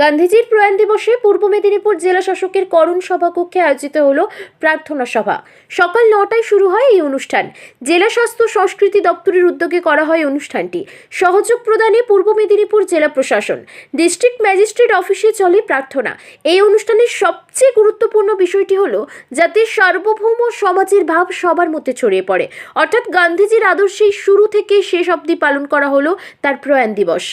গান্ধীজির প্রয়াণ দিবসে পূর্ব মেদিনীপুর জেলা শাসকের করণ সভাকক্ষে আয়োজিত হলো প্রার্থনা সভা। সকাল নটায় শুরু হয় এই অনুষ্ঠান। জেলা স্বাস্থ্য সংস্কৃতি দপ্তরের উদ্যোগে করা হয় অনুষ্ঠানটি। সহযোগ প্রদানে পূর্ব মেদিনীপুর জেলা প্রশাসন, ডিস্ট্রিক্ট ম্যাজিস্ট্রেট অফিসে চলে প্রার্থনা। এই অনুষ্ঠানের সবচেয়ে গুরুত্বপূর্ণ বিষয়টি হলো যাতে সার্বভৌম সমাজের ভাব সবার মধ্যে ছড়িয়ে পড়ে। অর্থাৎ গান্ধীজির আদর্শেই শুরু থেকে শেষ অবধি পালন করা হলো তার প্রয়াণ দিবস।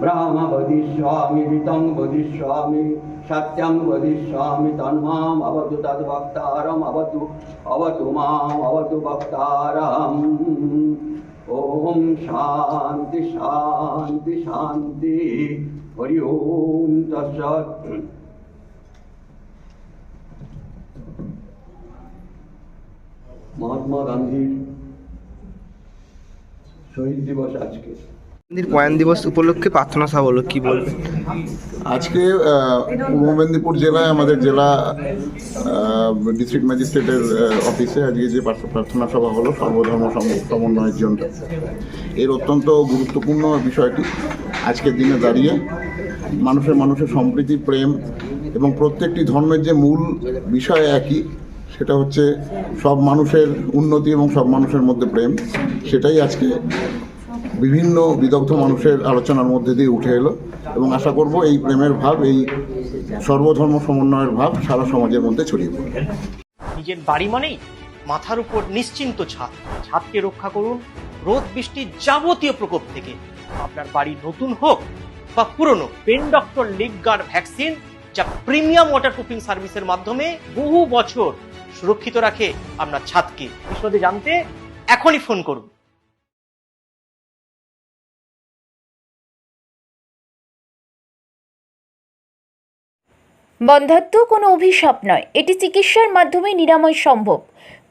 ব্রহ্ম বদিষ্যামি বিতং বদিষ্যামি সত্যং বদিষ্যামি তন্মাম অবতু তদ্ভক্তারম অবতু অবতু মাম অবতু ভক্তারম ওম শান্তি শান্তি শান্তি হরি ওম তৎসৎ মহাত্মা গান্ধীর শহীদ দিবস আজকে। গান্ধীর প্রয়াণ দিবস উপলক্ষে প্রার্থনা সভা হলো কি বলবেন? আজকে পূর্ব মেদিনীপুর জেলায় আমাদের জেলা ডিস্ট্রিক্ট ম্যাজিস্ট্রেটের অফিসে আজকে যে প্রার্থনা সভা হলো সর্বধর্ম সম- সমন্বয়ের জন্য। এর অত্যন্ত গুরুত্বপূর্ণ বিষয়টি আজকের দিনে দাঁড়িয়ে মানুষের মানুষের সম্প্রীতি প্রেম এবং প্রত্যেকটি ধর্মের যে মূল বিষয় একই সেটা হচ্ছে সব মানুষের উন্নতি এবং সব মানুষের মধ্যে প্রেম। সেটাই আজকে বিভিন্ন বিদগ্ধ মানুষের আলোচনার মধ্যে দিয়ে উঠে এলো এবং আশা করব এই প্রেমের ভাব, এই সর্বধর্ম সমন্বয়ের ভাব সারা সমাজের মধ্যে ছড়িয়ে পড়বে। নিজের বাড়ি মানেই মাথার উপর নিশ্চিন্ত ছাদ। ছাদকে রক্ষা করুন রোদ বৃষ্টির যাবতীয় প্রকোপ থেকে। আপনার বাড়ি নতুন হোক বা পুরনো, pen doctor leak guard vaccine, যা প্রিমিয়াম ওয়াটারপ্রুফিং সার্ভিসের মাধ্যমে বহু বছর সুরক্ষিত রাখে আপনার ছাদকে। বিশদে জানতে এখনই ফোন করুন। বন্ধাত্ম কোনো অভিশাপ নয়। এটি চিকিৎসার মাধ্যমে নিরাময় সম্ভব।